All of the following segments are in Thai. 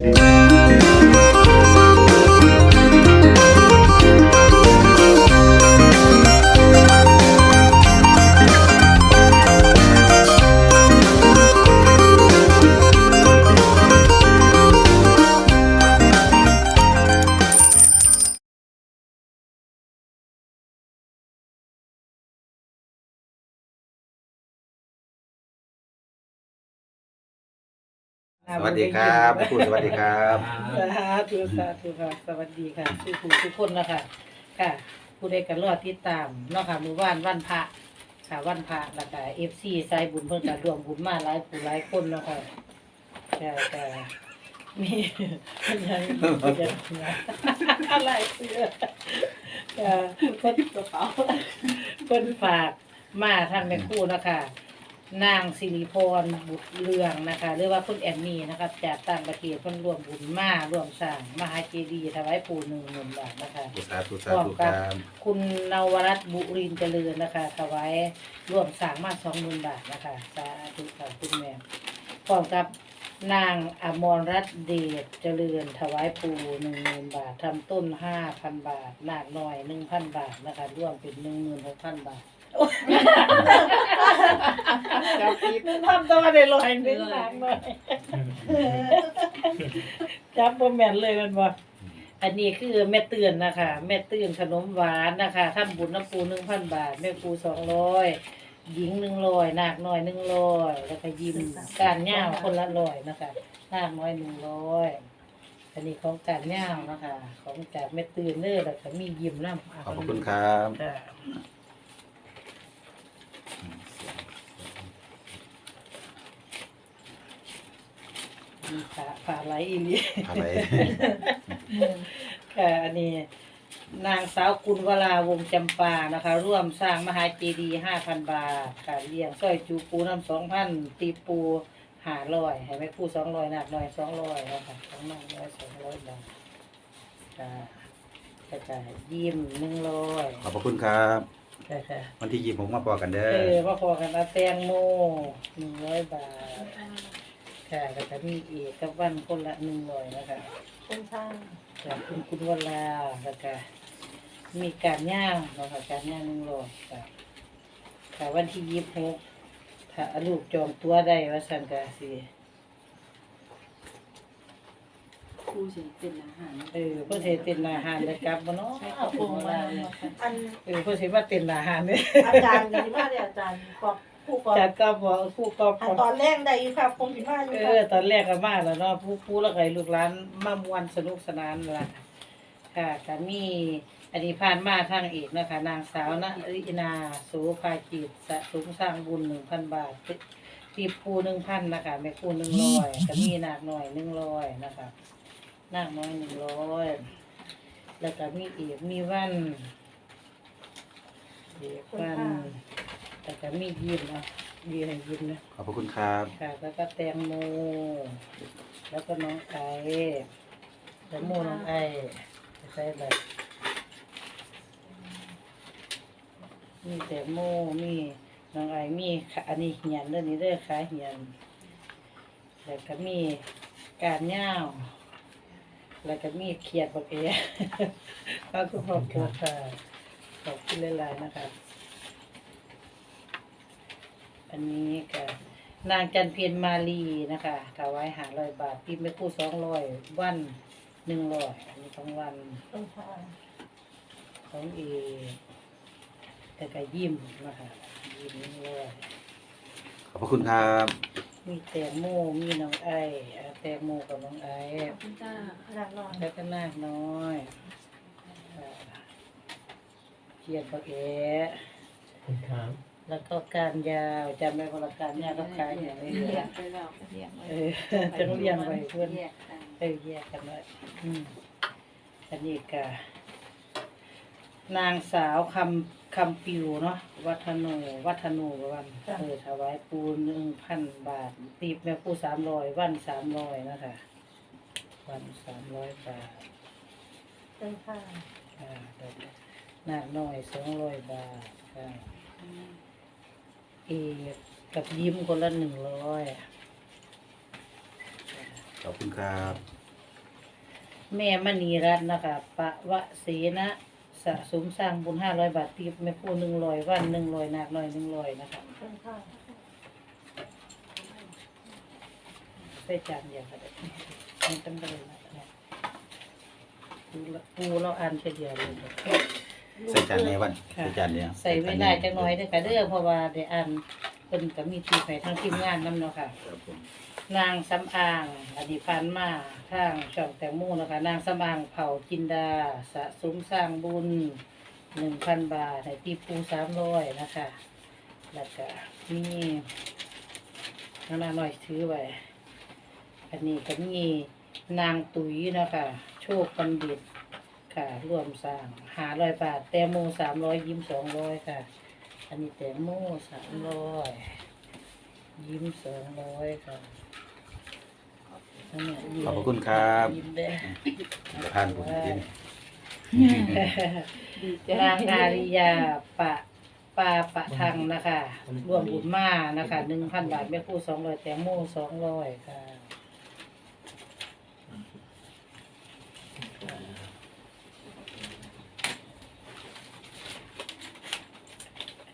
Música สวัสดีครับแม่ครูสวัสดีครับ สาธุสาธุค่ะสวัสดีค่ะทุกผู้ทุกคนนะคะค่ะ ผู้ใดกันรอดติดตามเนาะค่ะมื้อวานวันพระค่ะวันพระแล้วก็เอฟซีสายบุญเพิ่นก็รวมบุญมาหลายผู้หลายคนเนาะค่ะค่ะค่ะมีอะไรอะไรเสื้อค่ะเพิ่นกระเป๋าเพิ่นฝากมาทางแม่ครู่นะคะ นางสิริพรบุตรเรืองนะคะหรือว่าคุณแอนนี่นะคะจากต่างประเทศเพิ่นรวมบุญมารวมสร้างมหาเจดีย์ถวายปู่หนึ่งหมื่นบาทนะคะ สาธุสาธุครับ คุณนวรัตน์บุรินทร์เจริญนะคะถวายร่วมสร้างมาสองหมื่นบาทนะคะสาธุค่ะคุณแม่พร้อมกับนางอมรรัตน์เดชเจริญถวายปู่หนึ่งหมื่นบาททำต้นห้าพันบาทนาคน้อยหนึ่งพันบาทนะคะร่วมเป็นหนึ่งหมื่นหกพันบาท จับปีนึงทำตัวได้ลอยนึงหลังหน่อยจับบ่แม่นเลยมันบ่อันนี้คือแม่เตือนนะคะ แม่เตือนขนมหวานนะคะทำบุญน้ำปูหนึ่งพันบาท แม่ปูสองร้อยหญิงหนึ่งร้อยนาคน้อยหนึ่งร้อยแล้วก็ยิมการย่าวคนละร้อยนะคะนาคน้อยหนึ่งร้อยอันนี้ของการย่าวนะคะ ของจากแม่เตือนเด้อแล้วก็มียิมน้ำขอบพระคุณครับ ค่ะมี ฝาฝาไหลอีนี่อะไร ค่ะอันนี้ นางสาวกุลวราวงศ์จำปานะคะ ร่วมสร้างมหาเจดีย์ห้าพันบาทค่ะเลี้ยงสร้อยจูปูน้ำสองพันตีปูหาร้อยให้แม่ผู้สองร้อยหนักหน่อยสองร้อยนะคะสองหนักน้อยสองร้อยบาทค่ะกระจายยิ้มหนึ่งร้อยขอบพระคุณครับ ค่ะค่ะวันที่ยี่ผมมาปอกันเด้เอออมาพอกันเอาแตงโมหนึ่งร้อยบาท ค่ะแล้วก็มีเอกกับวันคนละหนึ่งร้อยนะคะคุณช่างจากคุณคุณวราแล้วก็มีการย่างเนาะค่ะการย่างหนึ่งโลค่ะค่ะวันที่ยี่สิบหกถ้าลูกจองตัวได้ว่าสันกาสีครูสิเป็นอาหารเออเพื่อสิเต้นอาหารเลยกลับบ่เนาะใช้กระโปรงมาอันเออเพื่อสิมาเต้นอาหารเนี่ยอาจารย์ดีมากเลยอาจารย์กอบ ผู้กอบจัดก็บอกผู้ก็พอันอตอนแรกได้อยู่ครับคงผิดมากอยู่เอครัอบตอนแรกก็มาแล้วเนาะผู้ผู้แล้วก็ให้ลูกหลานมามวนสนุกสนานล่ะค่ะก็มีอันนี้ผ่านมาทางเอกนะคะนางสาวนะรินาโสุภาจิตสะสมสร้างบุญหนึ่งพันบาทตีปูหนึ่งพันนะคะแม่คูหนึ่งร้อยก็มีนาคหน่อยหนึ่งร้อยนะคะนาคน้อยหนึ่งร้อยแล้วก็มีเอกมีวันเอกวัน แล้วก็มียิ้มอะมีให้ยิ้มนะขอบพระคุณครับ ค่ะ แล้วก็แตงโม แล้วก็น้องไอแตงโมน้องไอใส่แบบมีแตงโมมีน้องไอมีขาอันนี้เหียนเรื่องนี้เด้อขาเหียนแล้วก็มีการย่าวแล้วก็มีเขียดบักเอ๋ก็คือขอบคุณค่ะขอบคุณหลายๆนะคะอั นนี้ก็นางจันเพียรมาลีนะคะถวายหาร้อยบาทปีไม่คู่สองร้อยวันหนึ่งร้อยอันนี้ของวันคุณช่างของเอแต่ก็ยิ้มนะคะยิ้มหนึ่งร้อยขอบพระคุณครับมีแตงโมมีน้องไออ่าแตงโมกับน้องไอคุณช่างรักนอนแล้วก็นาคน้อยอ่าเกียรติบักเอ๋คุณครับ แล้วก็การยาวจำได้ว่าละการยาวก็ขายอย่างนี้เรีเลยยกไปแล้วเรียกไว้เออจะเรียงไว้เพื่อนแยกกันเออแยกกันไว้อืมอันนี้ก็นางสาวคำคำปิวเนาะวัฒโนวัฒโนวันเออถวายปูหนึ่งพันบาทตีบแม่ปูสามร้อยวันสามร้อยนะคะวันสามร้อยบาทคุณช่างค่ะแล้วก็หนักหน่อยสองร้อยบาทค่ะ เอกกับยิ้มคนละหนึ่งร้อยขอบคุณครับ แม่มณีรัตน์นะคะปะวะเสนะสะสมสร้างบุญห้าร้อยบาทตีบแม่ผู้หนึ่งร้อยวันหนึ่งร้อยนาคน้อยหนึ่งร้อยนะคะเชิญค่ะใส่จานเดียวกันเลยมันต้องเลยนะปูละปูเราอ่านแค่เดียวเลย ใส่จานในวันใส่จานเดียวใส่ไว้ได้จังน้อยเด้อค่ะเด้อเพราะว่าได้อ่านเพิ่นก็มีทีไปทั้งทีมงานนํเนาะค่ะครับผมนางสำอาง อดีพันมาทางช่องแตงโมนะคะ นางสำอางเผ่าจินดา สะสมสร้างบุญหนึ่งพันบาทให้ตีปูสามร้อยนะคะ แล้วก็มีนานาหน่อยถือไว้อันนี้ก็มีนางตุ๋ยนะคะ โชคบัณฑิต ค่ะร่วมสร้างหาร้อยบาท แตงโมสามร้อยยิ้มสองร้อยค่ะ อันนี้แตงโมสามร้อยยิ้มสองร้อยค่ะอันเนี้ยยิ้มขอบพระคุณครับ ยิ้มได้ทานบุญกินดีใจนางอาริยาปะปาปะทังนะคะรวมบุญมานะคะหนึ่งพันบาทแม่คู่สองร้อยแตงโมสองร้อยค่ะ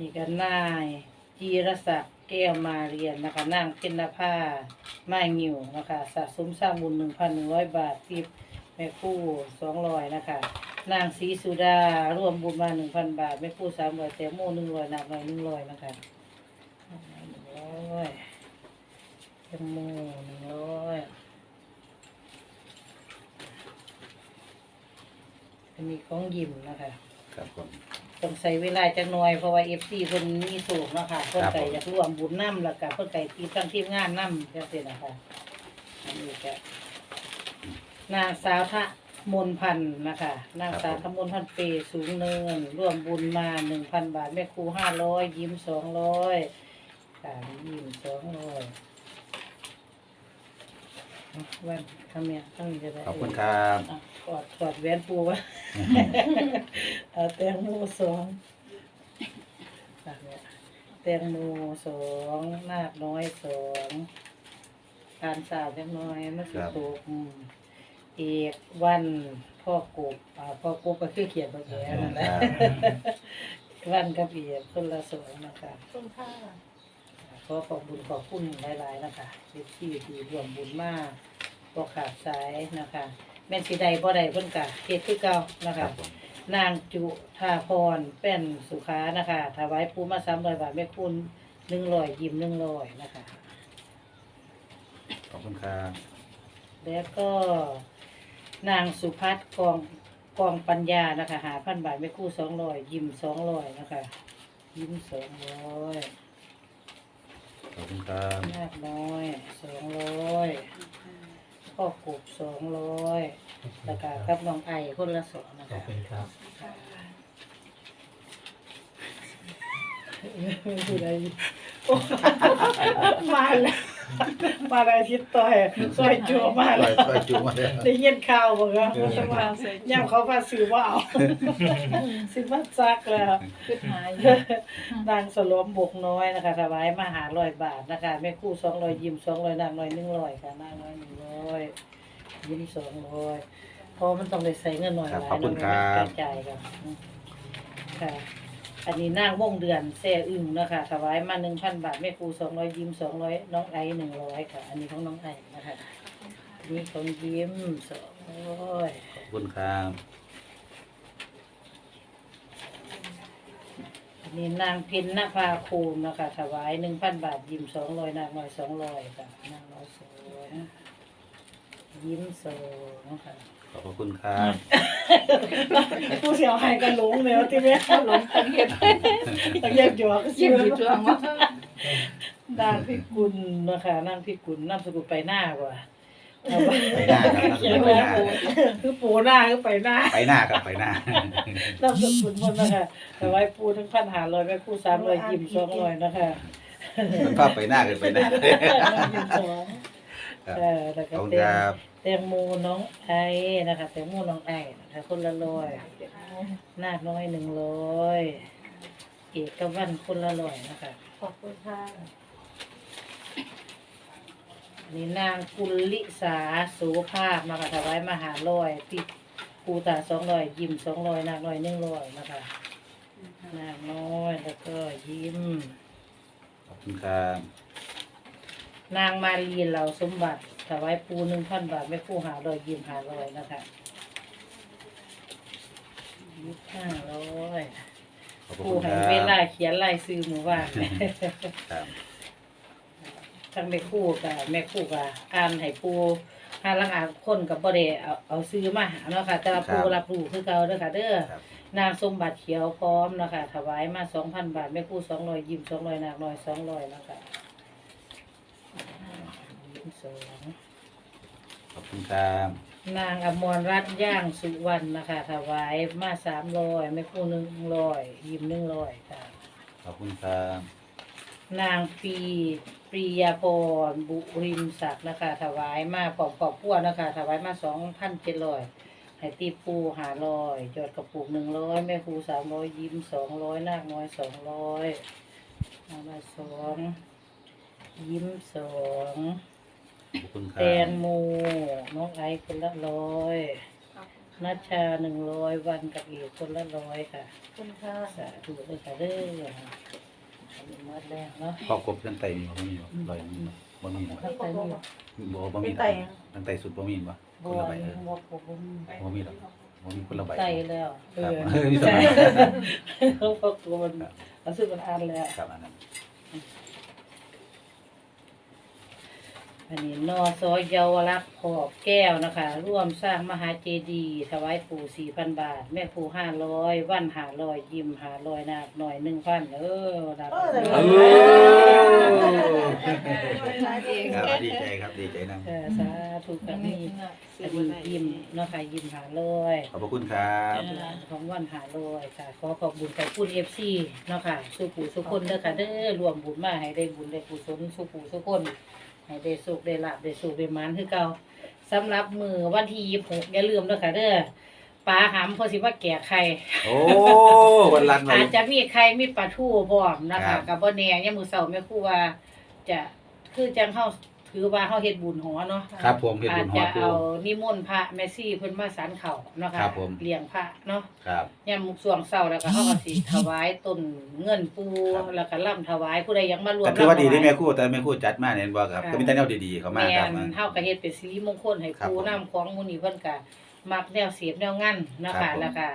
นนี้ก็นายจีรศักดิ์แก้วมาเรียนนะคะนางเพ็ญนภาไม้งิวนะคะสะสมสร้างบุญหนึ่งพันหนึ่งร้อยบาทที่แม่คู่สองร้อยนะคะนางศรีสุดารวมบุญมาหนึ่งพันบาทไม่พูดสามร้อยแตงโมหนึ่งร้อยหนักหน่อยหนึ่งร้อยนะคะหนึ่งร้อยแตงโมหนึ่งร้อยอันนี้ของยิมนะคะ ครับผม ต้องใส่เวลาจักหน่อยเพราะว่าเอฟซีเพิ่นมีสูงเนาะคะเพิ่นครับไก่ผมอยากร่วมบุญน้ำแล้วก็เพิ่นไก่ทีมทั้งทีมงานน้ำจังซี่นะคะอันนี้ก็นางสาวทะมนพันธ์นะคะนางสาวทะมนพันธ์เปสูงเนินร่วมบุญมาหนึ่งพันบาทแม่ครูห้าร้อยยิ้มสองร้อยการยิ้มสองร้อย แวันทำเนี่ยตั้งจะได้ขอบคุณครับอะกอดกอดแหวนปูวะเอาแตงโมสองอะเนี่ยแตงโมสองนาคน้อยสองทานสาวจังน้อยมันสิตกอืมเอกวันพ่อกบอ่าพ่อกบก็คือเขียนมาแก่นั่นแหละวันกับเอียกคนละสองนะคะเชิญค่ะ อขอบบุญขอบคุณหลายๆนะคะที่ที่ที่รวมบุญมากบ่ขาดสายนะคะ แม่นสิใดบ่ใดเพิ่นกะเฮ็ดคือเก่านะครัคะ บผมนางจุธาพรแป้นสุขานะคะถวายปูมา300บาทแม่คุณ100ยิ้ม100นะคะ ขอบคุณครับแล้วก็นางสุพัฒน์กองกองปัญญานะคะหาพันบาทแม่คู่200ยิ้ม200นะคะ ยิ้ม200ขอ บคุณครับมากน้อย200พ่อกบ200แล้วก็กับน้องไอคนละสองนะขอบคะคุณครับผู้ใดมาแล้ว มาได้ทิศต่อยซอยจัวมาปล่แล้อยวปล่อยจุมาแล้วได้ยินข่าวบ่ครับเชิญค่ะใส่ย่ำเขาว่าซื้อว่าเอาซื้อมาซักแล้ว ขึ้นหายนางสลมบกน้อยนะคะถวายมาหาร้อยบาทนะคะแม่คู่สองร้อยยิ้มสองร้อยนางร้อยหนึ่งร้อยค่ะนางร้อยหนึ่งร้อยยิ้มสองร้อยเพราะมันต้องได้ใส่เงินหน่อยหครับลายขอบคุณครับกระจายกันค่ะ อันนี้นางวงเดือนแซ่อึ้งนะคะถวายมาหนึ่งพันบาทแม่ครูสองร้อยยิ้มสองร้อยน้องไอหนึ่งร้อยค่ะ อันนี้ของน้องไอนะคะอันนี้ของยิ้มสองร้อยขอบคุณครับอันนี้นางพินนภาคูมนะคะถวายหนึ่งพันบาทยิ้มสองร้อยนางน้อยสองร้อยค่ะนางน้อยสองร้อย ยิ้มสองค่ะขอบพระคุณครับผู้เสียหายกันหลงแล้วที่แม่หลงตะเกียบตะเกียบหยอกยิ้มอยู่ช่วงว่านางพิกุลนะคะนางพิกุลนามสกุลไปหน้ากว่าเอาไว้ไปหน้าครับเขียนไว้คือปูหน้าคือไปหน้าไปหน้าครับไปหน้านามสกุลมันนะคะแต่ไว้ปูทั้งพันหาร้อยไปปูสามร้อยยิ้มสองร้อยนะคะมันภาพไปหน้ากันไปหน้ายิ้มสอง ครับเออแล้วขก็อบคุณแตคงรับ แตงโมน้องไอนะคะแตงโมน้องไอนะคะคนละร้อยนาคน้อยหนึ่งร้อยเอกวันคนละร้อยนะคะขอบคุณค่ะนี่นางกุลลิสาสุภาพนะคะถวายมหาลอยติปูตาสองร้อยยิ้มสองร้อยนางน้อยหนึ่งร้อยนะคะนางน้อยแล้วก็ยิ้ม ขอบคุณครับ นางมารีเหล่าสมบัติถวายปูหนึ่งพันบาทแม่ครู่หาร้อยยิ้มหาร้อยนะคะยิ้มห้าร้อยขอบปูคุณคให้รับเวลาเขียนลายซื้อหมู่บ้าน ครับทั้งแม่ครู่กับแม่ครู่กับอ่านให้ปูหาลังอ่านคนกับบ่ได้เอาเอาซื้อมาหาเนาะค่ะ แต่ว่าปูรับรู้คือเก่าเด้อค่ะเด้อ ครับ นางสมบัติเขียวพร้อมเนาะคะถวายมาสองพันบาทแม่ครู่สองร้อยยิ้มสองร้อยนางน้อยสองร้อยนาะคะ ยิ้มสองขอบคุณครับนางอมรรัตน์ย่างสุวรรณนะคะถวายมาสามร้อยแม่ครู่หนึ่งร้อยยิ้มหนึ่งร้อยค่ะ ขอบคุณครับนางปีปรียาพรบุริมศักดิ์นะคะ ถวายมาปอบปอบพัวนะคะ ถวายมาสองพันเจ็ดร้อยให้ตีปูหาร้อยจอดกระปุกหนึ่งร้อยแม่ครูสามร้อยยิ้มสองร้อยนาคน้อยสองร้อยเอามาสองยิ้มสอง ขอบคุณคแตรับงโมน้องไอซ์คนละร้อยนัชชาหนึ่งร้อยวันกับเอกคนละร้อยค่ะขอบคุณค่ะสาธุเลยค่ะเด้ออันนี้หมดแล้วเนาะขอบกบทั้งไตมีบ่มีบ่ลอยมีบ่บ่มีบ่ตั้งแต่นี้บ่บ่มีมีไตทั้งไตสุดบ่มีบ่คบันวละใบเอนี่อบัวผม บ่มีหรอกบ่มีคนละใบ ใส่แล้วครับเออเออมีสใส่มัยเขาพกตัวมันรู้สึกมันอ่านแล้ว ครับอันนั้น อันนี้นอซอยเยาวรักษ์ขอบแก้วนะคะ ร่วมสร้างมหาเจดีย์ถวายปู่สี่พันบาท แม่ปู่ห้าร้อยวันหาร้อยยิมหาร้อยนาคหน่อยหนึ่งพันเออนาคเออโอ้เองครับดีใจครับดีใจนำเออสาธุกับนี่อันนี้ยิมเนาะค่ะยิมหาร้อย ขอบพระคุณครับของวันหาร้อยค่ะ ขอขอบบุญขอบคุณเอฟซีเนาะค่ะสุปู่สุคนเด้อค่ะเด้อรวมบุญมาให้ได้บุญได้กุศลสุปู่สุคน ให้ได้สุขได้ลาบได้สุขได้หมานคือเก่าสำหรับมือวันที่ยี่หกอย่าลืมเด้อค่ะเด้อปลาหำเพอสิว่าแก่ไข่ โอ้วันรันไว้อาจจะมีไข่มีปลาทูพร้อมนะครัคะบกับบ่แน่ยามมื้อเช้าแม่ครูว่า จะคือจังเฮา ถือว่าเฮาเฮ็ดบุญหอเนาะครับผมเฮ็ดอาบุจญฮอจะดอยู่เอานิมนต์พระแม่ซี่เพิ่นมาสานเขาเนาะค่ะครับผม เลี้ยงพระเนาะครับ ยามมุกสวงเศร้าแล้วก็เขาก็สิถวายต้นเงินปูครับ แล้วก็ร่ำถวายผู้ใดยังมารวมก็ถือว่าดีที่ร่ำถแม่ยครู่แต่แม่ครู่จัดมาเนี่ยบ่ครับค่ะก็มีแต่แนวดีๆเข้ามาแม่ครับ นเฮาก็เฮ็ดเป็นสิริมงคลให้ครับปูผมน้ำของหมู่นี้เพิ่นก็มักแนวเสียบแนวงั้นเนาะครัค่ะบผม แล้วก็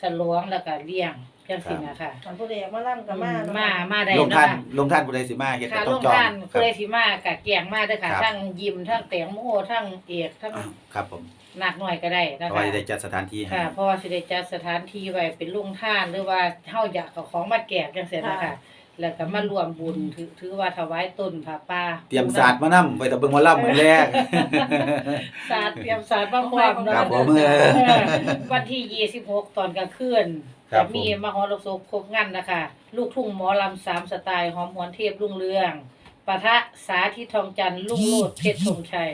สลวงแล้วก็เลี้ยง จังซี่นะคะท่านผู้ใดอยากมาล่ำกับมามามาได้ลงเนาะท่านค่ะลงท่านผู้ใดสิมาเฮ็ดก็ค่ะต้ลองงจองท่านครัผู้บใดสิมาก็แกงมาเด้อค่ะครับ ทั้งยิ้มทั้งแตงโมทั้งเอกทั้งอ้าวครับผมหนักหน่อยก็ได้เพนะราะคะว่าจะได้จัดสถานที่ให้ค่ะเพราะว่าสิได้จัดสถานที่ไว้เป็นลุงท่านหรือว่าเฮาอยากเอาของมาแจกจังซี่นะคะ แล้วก็มารวมบุญถือถือว่าถวายต้นผ้าป่าเตรียมศาสตร์มานํไว้แต่เบิ่งหมอลำมื้อแรก ศาสตร์เตรียมศาสตร์มาพร้อมเนาะครับผมเออวันที่ 26 ตอนกลางคืนครับจะมีผมมหรสพครบงานนะคะ ลูกทุ่งหมอลำสามสไตล์หอมหวนเทพรุ่งเรืองปะทะสาธิตทองจันทร์ลุ่งโลดเพชรชงชัย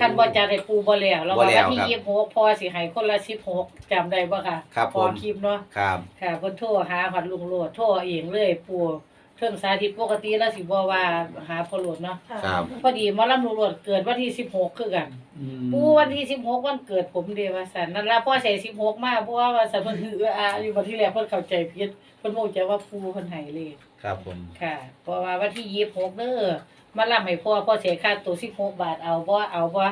คันบ่จัดให้ปูบ่แล้วแล้วบ่ว่าแล้ววันที่ครับยี่สิบหกพอสิให้คนละสิบหกจำได้บ่ค่ะครับพอผม คลิปเนาะ ครับ ค่ะเพิ่นโทรหาขวัญลุงโลดโทรเองเลยปู เครื่องสาธิตปกติแล้วสิบ่ว่าหาพ่อโลดเนาะครับ พอดีหมอลำลุงโลดเกิดวันที่สิบหกคือกัน อืมปูวันที่สิบหกวันเกิดผมเดว่าสันนั่นล่ะพ่อใส่สิบหกมาเพราะว่าว่าสันเพิ่นคืออาอยู่วันที่แรกเพิ่นเข้าใจผิดเพิ่นบ่รู้จักว่าปูเพิ่นให้เลขครับผม ค่ะ เพราะว่าวันที่ยี่สิบหกเด้อมาลำให้พ่อพ่อเสียค่าตัวสิบหกบาทเอาบ่เอาบ่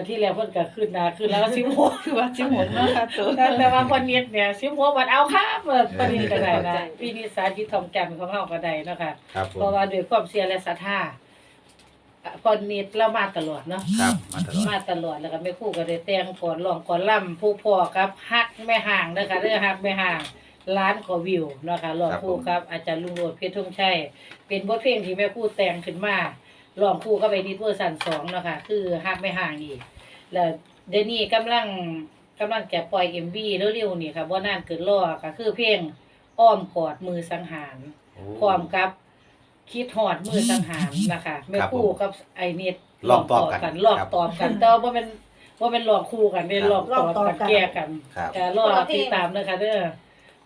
วันที่แล้วเพิ่นก็ขึ้นหนาขึ้นแล้วสิบหกคือว่าสิบหกเนาะค่ะตัวแต่ว่าคนเน็ตเนี่ยสิบหกบาทเอาครับเปิดปนี้ก็ได้นะปีนี้สาธิตทองจันทร์ของเฮาก็ได้เนาะค่ะครับผมเพราะว่าด้วยความเชื่อและศรัทธาอะคนเน็ตเรามาตลอดเนาะครับมาตลอดมาตลอดแล้วก็แม่ครู่ก็ได้แต่งก่อนร้องก่อนล่ำผู้พ่อครับฮักแม่ห่างเด้อค่ะเด้อฮักแม่ห่างล้านกว่าวิวเนาะค่ะร้องคู่ครับ อาจารย์ลุงโรดเพชรธงชัยเป็นบทเพลงที่แม่พูดแต่งขึ้นมา ร้องคู่ก็ไปนิดเวอร์สันสองเนาะค่ะ คือฮักไม่ห่างอีกแล้วเดี๋ยวนี้กำลังกำลังจะปล่อยเอ็มวีเร็วๆนี่ค่ะบ่นานเกินรอก็คือเพลงอ้อมกอดมือสังหารโอ้พร้อมกับคิดหอดมือสังหารนะคะแม่ครับผมคู่กับไอเน็ตลองตอบกันลองครับตอบกันแต่ว่าบ่เป็นว่าเป็นลองคู่กันเป็นลองตอบกันแก้กันครับก็รอติดตามเด้อค่ะเด้อ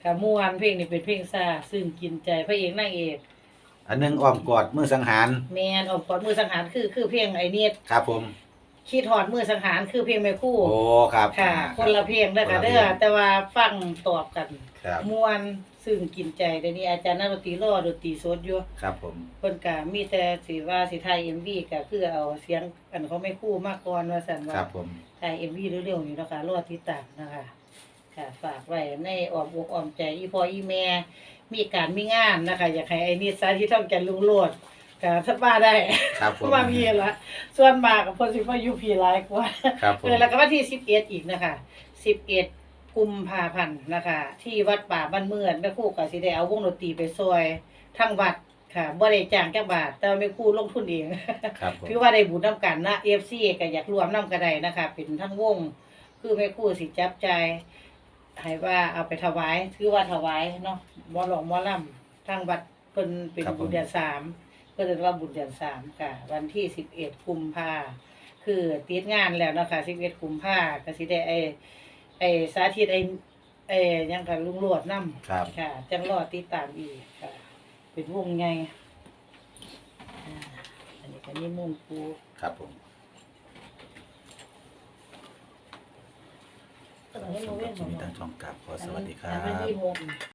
ค่ะม่วนเพลงนี้เป็นเพลงซ่าซึ่งกินใจพระเอกนางเอก อันหนึงอ้อมกอดมือสังหารแมนออกกอดมือสังหารคือคือเพลงไอ้เนี่ยครับผม คิดหอดมือสังหารคือเพลงแม่คู่ โอ้ครับค่ะอ่าคนละเพลงเด้อค่ะนละเด้พลองแต่ว่าฟังตอบกันครับม่วนซึ่งกินใจเดี๋ยวนี้อาจารย์นักดนตรีรอดนตรีสดอยู่ครับผม เพิ่นก็มีแต่สิว่าสิถ่าย MV ก็คือเอาเสียงอันเขาไม่คู่มาก่อนว่าซั่นคว่ารับผมถ่าย MV เร็วๆนี้เนาะค่ะรอติดตามนะคะ ค่ะ ฝากไว้ในอ้อมอกอ้อมใจอีพ่ออีแม่ มีการมีงานนะคะ อยากให้ไอ้นิสาที่ท่องกันลุงโลดก็ถ้ามาได้ครับผม มาพี่ละส่วนมากกับเพิ่นสิมาอยู่พี่หลายกว่า ครับผม เออแล้วก็วันที่สิบเอ็ดอีกนะคะสิบเอ็ดกุมภาพันธ์นะคะ ที่วัดป่าบ้านเมืองแม่ครู่ก็สิได้เอาวงดนตรีไปซอยทั้งวัดค่ะบ่ได้จ้างจักบาท แต่ว่าแม่ครู่ลงทุนเอง ครับผม คือว่าได้บุญนํกันนะ FC ก็อยากรวมนํก็ได้นะคะ เป็นทั้งวง คือแม่ครู่สิจับใจาย ให้ว่าเอาไปถวายถือว่าถวายเนาะบ่หลงบ่ล่ำทางวัดเพิ่นเป็นบุญเดือนสามเพิ่นเรียกว่าบุญเดือนสามค่ะ วันที่สิบเอ็ดกุมภาคือติดงานแล้วเนาะคะ11กุมภาก็สิได้ไอ้ไอ้สาธิตไอ้ไอ้หยังกันลุงโลดนำครับ ค่ะ จังรอติดตามอีกค่ะ เป็นวงใหญ่อ่าอันนี้ก็นี่มุ่งปู ครับผม เออให้สมามเว้กับนชีวิตทางช่องกลับขอสวัสดีครัอันนี้บที่หก